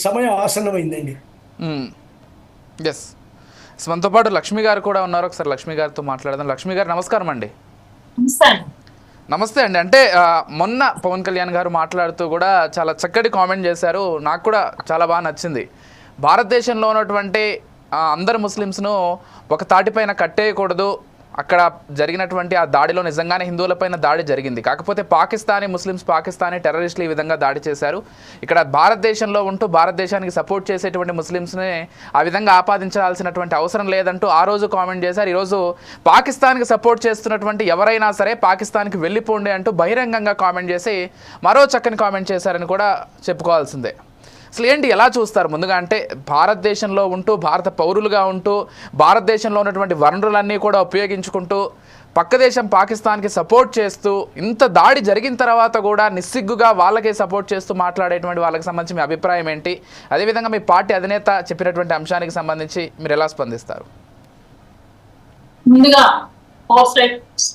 సమయం ఆసన్నమైందండి. ఎస్ మనతో పాటు లక్ష్మి గారు కూడా ఉన్నారు. ఒకసారి లక్ష్మి గారితో మాట్లాడదాం. లక్ష్మి గారు నమస్కారం అండి. నమస్తే అండి. అంటే మొన్న పవన్ కళ్యాణ్ గారు మాట్లాడుతూ కూడా చాలా చక్కటి కామెంట్ చేశారు. నాకు కూడా చాలా బాగా నచ్చింది. భారతదేశంలో ఉన్నటువంటి అందరు ముస్లిమ్స్ను ఒక తాటిపైన కట్టేయకూడదు. అక్కడ జరిగినటువంటి ఆ దాడిలో నిజంగానే హిందువులపైన దాడి జరిగింది. కాకపోతే పాకిస్తానీ ముస్లిమ్స్ పాకిస్తానీ టెర్రరిస్టులు ఈ విధంగా దాడి చేశారు. ఇక్కడ భారతదేశంలో ఉంటూ భారతదేశానికి సపోర్ట్ చేసేటువంటి ముస్లిమ్స్ని ఆ విధంగా ఆపాదించాల్సినటువంటి అవసరం లేదంటూ ఆ రోజు కామెంట్ చేశారు. ఈరోజు పాకిస్తాన్కి సపోర్ట్ చేస్తున్నటువంటి ఎవరైనా సరే పాకిస్తాన్కి వెళ్ళిపోండి అంటూ బహిరంగంగా కామెంట్ చేసి మరో చక్కని కామెంట్ చేశారని కూడా చెప్పుకోవాల్సిందే. అసలు ఏంటి ఎలా చూస్తారు? ముందుగా అంటే భారతదేశంలో ఉంటూ భారత పౌరులుగా ఉంటూ భారతదేశంలో ఉన్నటువంటి వనరులన్నీ కూడా ఉపయోగించుకుంటూ పక్క దేశం పాకిస్తాన్కి సపోర్ట్ చేస్తూ ఇంత దాడి జరిగిన తర్వాత కూడా నిస్సిగ్గుగా వాళ్ళకే సపోర్ట్ చేస్తూ మాట్లాడేటువంటి వాళ్ళకి సంబంధించి మీ అభిప్రాయం ఏంటి? అదేవిధంగా మీ పార్టీ అధినేత చెప్పినటువంటి అంశానికి సంబంధించి మీరు ఎలా స్పందిస్తారు? ముందుగా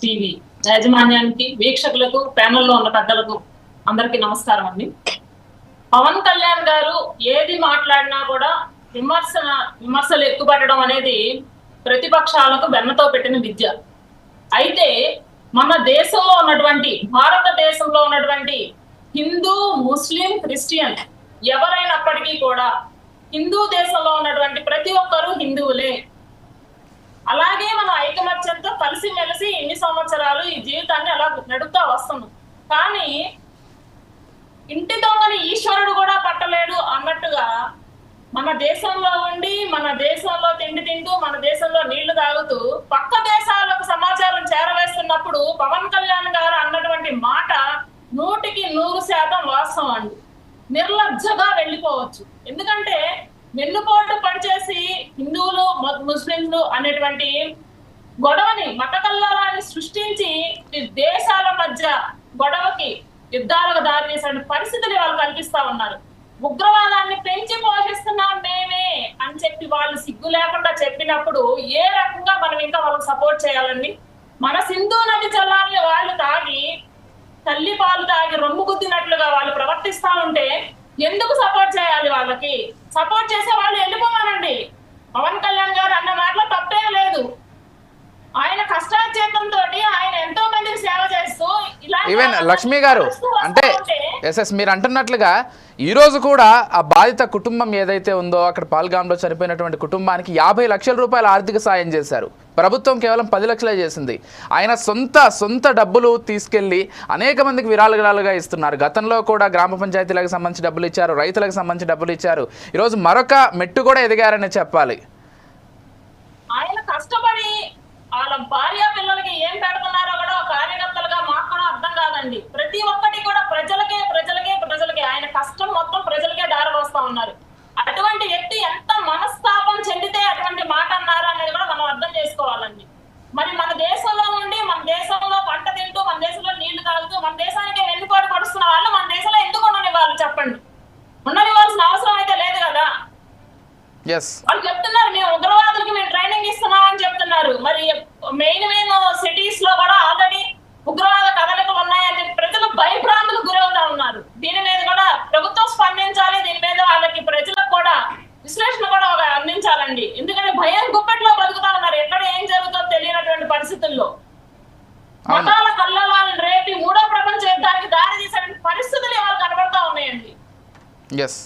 టీవీ యాజమాన్యానికి వీక్షకులకు ప్యానల్లో ఉన్న పెద్దలకు అందరికీ నమస్కారం అండి. పవన్ కళ్యాణ్ గారు ఏది మాట్లాడినా కూడా విమర్శ విమర్శలు ఎక్కుపెట్టడం అనేది ప్రతిపక్షాలకు వెన్నతో పెట్టిన విద్య. అయితే మన దేశంలో ఉన్నటువంటి భారతదేశంలో ఉన్నటువంటి హిందూ ముస్లిం క్రిస్టియన్ ఎవరైనప్పటికీ కూడా హిందూ దేశంలో ఉన్నటువంటి ప్రతి ఒక్కరూ హిందువులే. అలాగే మనం ఐకమత్యంతో కలిసి మెలిసి ఇన్ని సంవత్సరాలు ఈ జీవితాన్ని అలా నడుపుతా వస్తున్నాం. కానీ ఇంటి దొంగని ఈశ్వరుడు కూడా పట్టలేడు అన్నట్టుగా మన దేశంలో ఉండి మన దేశంలో తిండి తింటూ మన దేశంలో నీళ్ళు తాగుతూ పక్క దేశాలకు సమాచారం చేరవేస్తున్నప్పుడు పవన్ కళ్యాణ్ గారు అన్నటువంటి మాట నూటికి నూరు శాతం వాస్తవం అండి. నిర్లజ్జగా వెళ్ళిపోవచ్చు. ఎందుకంటే వెన్నుపోటు పడిచేసి హిందువులు ముస్లింలు అనేటువంటి గొడవని మత కల్లారాన్ని సృష్టించి ఈ దేశాల మధ్య గొడవకి యుద్ధాలకు దారితీసిన పరిస్థితులు వాళ్ళు కల్పిస్తా ఉన్నారు. ఉగ్రవాదాన్ని పెంచి పోషిస్తున్నాం మేమే అని చెప్పి వాళ్ళు సిగ్గు లేకుండా చెప్పినప్పుడు ఏ రకంగా మనం ఇంకా వాళ్ళకి సపోర్ట్ చేయాలండి? మన సింధు నది జలాల్ని వాళ్ళు తాగి తల్లి పాలు తాగి రొమ్ము గుద్దినట్లుగా వాళ్ళు ప్రవర్తిస్తా ఉంటే ఎందుకు సపోర్ట్ చేయాలి వాళ్ళకి? సపోర్ట్ చేసే వాళ్ళు వెళ్ళిపోవాలండి. పవన్ కళ్యాణ్ గారు అన్న మాటలో తప్పే లేదు. ఆయన కష్టాచేతంతో ఆయన ఎంతో మందికి సేవ చేస్తూ ఇలాంటి ఈవెన్ లక్ష్మి గారు అంటే ఎస్ ఎస్ మీరు అంటున్నట్లుగా ఈరోజు కూడా ఆ బాధిత కుటుంబం ఏదైతే ఉందో అక్కడ పాల్గాంలో చనిపోయినటువంటి కుటుంబానికి యాభై లక్షల రూపాయల ఆర్థిక సాయం చేశారు. ప్రభుత్వం కేవలం పది లక్షలే చేసింది. ఆయన సొంత సొంత డబ్బులు తీసుకెళ్ళి అనేక మందికి విరాళాలుగా ఇస్తున్నారు. గతంలో కూడా గ్రామ పంచాయతీలకు సంబంధించి డబ్బులు ఇచ్చారు రైతులకు సంబంధించి డబ్బులు ఇచ్చారు. ఈరోజు మరొక మెట్టు కూడా ఎదిగారని చెప్పాలి. ఆయన కష్టపడి వాళ్ళ భార్య పిల్లలకి ఏం పెడతాం కూడా ఒక కార్యకర్తలుగా మాకు కూడా అర్థం కాదండి ప్రతి ఒక్కటి కూడా ప్రజలకే ప్రజలకే ప్రజలకే ఆయన కష్టం మొత్తం ప్రజలకే దారిపోస్తా ఉన్నారు అటువంటి వ్యక్తి ఎంత మనస్తాపం చెందితే అటువంటి మాట అన్నారు అనేది కూడా మనం అర్థం చేసుకోవాలండి. మరి మన దేశంలో ఉండి మన దేశంలో పంట తింటూ మన దేశంలో నీళ్ళు తాగుతూ మన దేశానికి వెన్నుపోటు పడుస్తున్న వాళ్ళు మన దేశంలో ఎందుకు ఉండనివ్వాలి చెప్పండి? ఉండనివ్వాల్సిన అవసరం అయితే లేదు కదా? వాళ్ళు చెప్తున్నారు మేము ఉగ్రవాదులకి మేము ట్రైనింగ్ ఇస్తున్నాం అని చెప్తున్నారు. మరి మెయిన్ మెయిన్ సిటీస్లో కూడా ఆల్రెడీ అందించాలండి ఎందుకంటే భయం గుప్పెట్లో బతుకుతా ఉన్నారు ఎక్కడ ఏం జరుగుతుందో తెలియనటువంటి పరిస్థితుల్లో. మతాల కల్లోలాలను రేపి మూడో ప్రపంచ యుద్ధానికి దారి తీసే పరిస్థితులు ఇవాళ కనబడతా ఉన్నాయండి? ఎస్